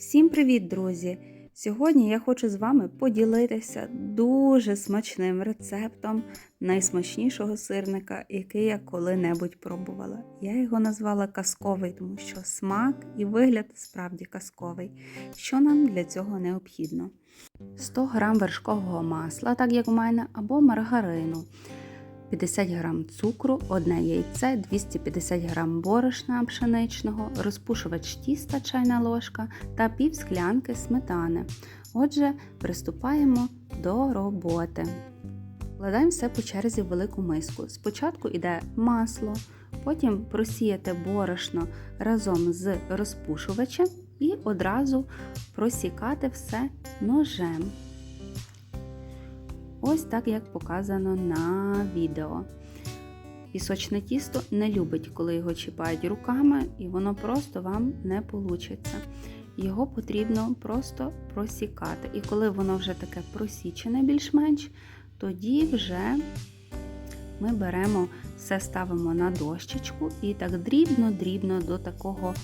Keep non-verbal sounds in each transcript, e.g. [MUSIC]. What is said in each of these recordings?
Всім привіт, друзі! Сьогодні я хочу з вами поділитися дуже смачним рецептом найсмачнішого сирника, який я коли-небудь пробувала. Я його назвала казковий, тому що смак і вигляд справді казковий. Що нам для цього необхідно? 100 г вершкового масла, так як у мене, або маргарину. 50 г цукру, одне яйце, 250 г борошна пшеничного, розпушувач тіста чайна ложка та пів склянки сметани. Отже, приступаємо до роботи. Вкладаємо все по черзі в велику миску. Спочатку йде масло, потім просіяти борошно разом з розпушувачем і одразу просікати все ножем. Ось так, як показано на відео. Пісочне тісто не любить, коли його чіпають руками, і воно просто вам не вийде. Його потрібно просто просікати. І коли воно вже таке просічене більш-менш, тоді вже ми беремо все ставимо на дощечку і так дрібно-дрібно до такого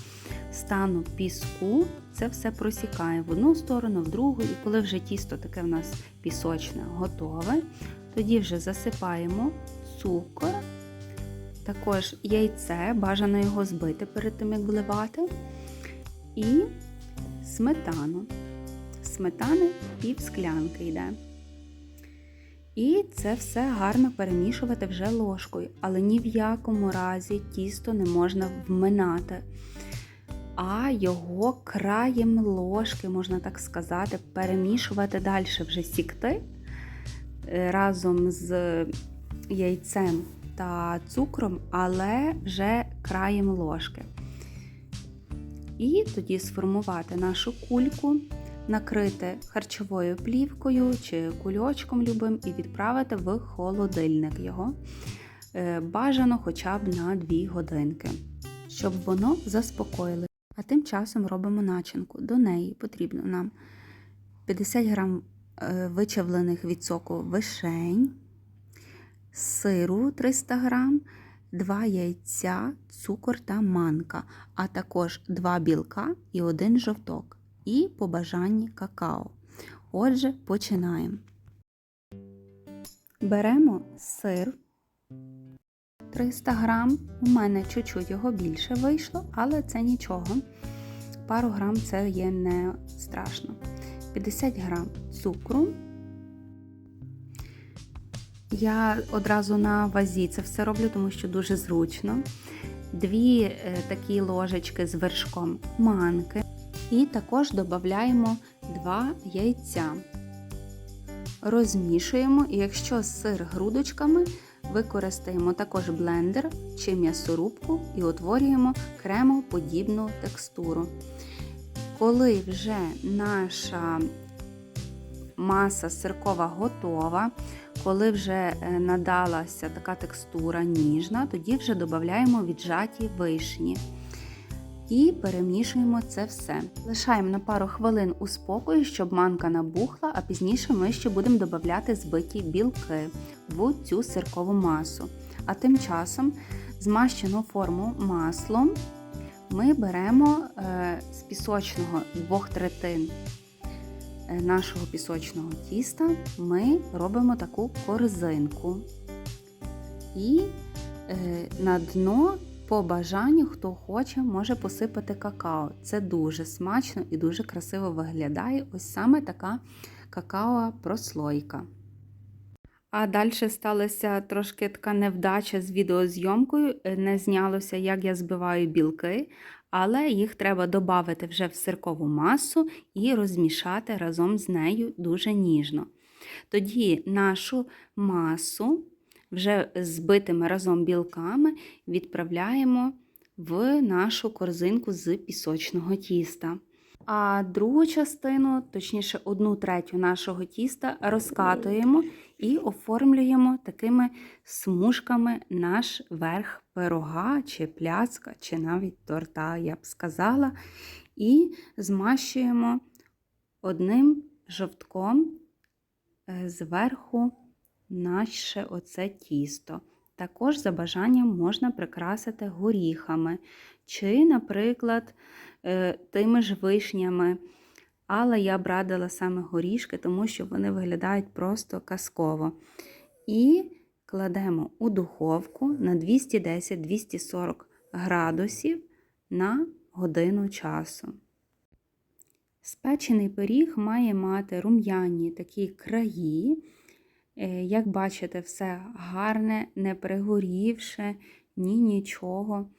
стану піску це все просікає в одну сторону, в другу, і коли вже тісто таке в нас пісочне готове, тоді вже засипаємо цукор, також яйце, бажано його збити перед тим, як вливати, і сметану. Сметани пів склянки йде. І це все гарно перемішувати вже ложкою, але ні в якому разі тісто не можна вминати а його краєм ложки, можна так сказати, перемішувати далі вже сікти е, разом з яйцем та цукром, але вже краєм ложки. І тоді сформувати нашу кульку, накрити харчовою плівкою чи кульочком любим і відправити в холодильник його. Е, бажано хоча б на 2 годинки, щоб воно заспокоїло. А тим часом робимо начинку. До неї потрібно нам 50 грам е, вичавлених від соку вишень, сиру 300 грам, 2 яйця, цукор та манка, а також 2 білка і 1 жовток. І по бажанні какао. Отже, починаємо. Беремо сир. 300 грам. У мене чуть-чуть його більше вийшло, але це нічого. Пару грам це є не страшно. 50 грам цукру. Я одразу на вазі це все роблю, тому що дуже зручно. Дві е, такі ложечки з вершком манки. І також додаємо 2 яйця. Розмішуємо, і якщо сир грудочками, Використаємо також блендер чи м'ясорубку і утворюємо кремоподібну текстуру. Коли вже наша маса сиркова готова, коли вже е, надалася така текстура ніжна, тоді вже додаємо віджаті вишні. І перемішуємо це все. Лишаємо на пару хвилин у спокої, щоб манка набухла, а пізніше ми ще будемо додати збиті білки в цю сиркову масу. А тим часом змащену форму маслом ми беремо е, з пісочного двох третин е, нашого пісочного тіста, ми робимо таку корзинку. І е, на дно по бажанню, хто хоче, може посипати какао. Це дуже смачно і дуже красиво виглядає. Ось саме така какао-прослойка. А далі сталася трошки така невдача з відеозйомкою. Не знялося, як я збиваю білки, але їх треба додати вже в сиркову масу і розмішати разом з нею дуже ніжно. Тоді нашу масу вже збитими разом білками відправляємо в нашу корзинку з пісочного тіста. А другу частину, точніше, одну третю нашого тіста, розкатуємо і оформлюємо такими смужками наш верх пирога, чи пляцка, чи навіть торта, я б сказала. І змащуємо одним жовтком е, зверху наше оце тісто. Також за бажанням можна прикрасити горіхами. Чи, наприклад, е, тими ж вишнями. Але я б радила саме горішки, тому що вони виглядають просто казково. І кладемо у духовку на 210-240 градусів на годину часу. Спечений пиріг має мати рум'яні такі краї. Е, Як бачите, все гарне, не пригорівше, ні нічого,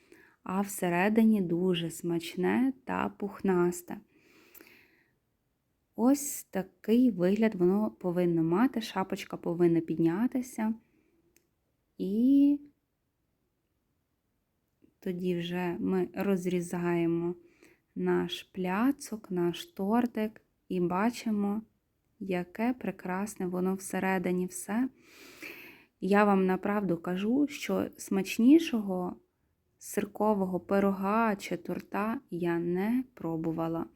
а всередині дуже смачне та пухнасте. Ось такий вигляд воно повинно мати. Шапочка повинна піднятися. І тоді вже ми розрізаємо наш пляцок, наш тортик і бачимо, яке прекрасне воно всередині все. Я вам направду кажу, що смачнішого сиркового пирога чи торта я не пробувала.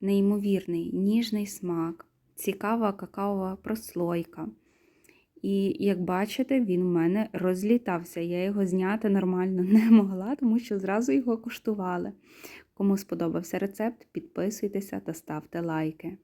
Неймовірний ніжний смак, цікава какаова прослойка. І, як бачите, він у мене розлітався. Я його зняти нормально [LAUGHS] не могла, тому що зразу його куштували. Кому сподобався рецепт, підписуйтеся та ставте лайки.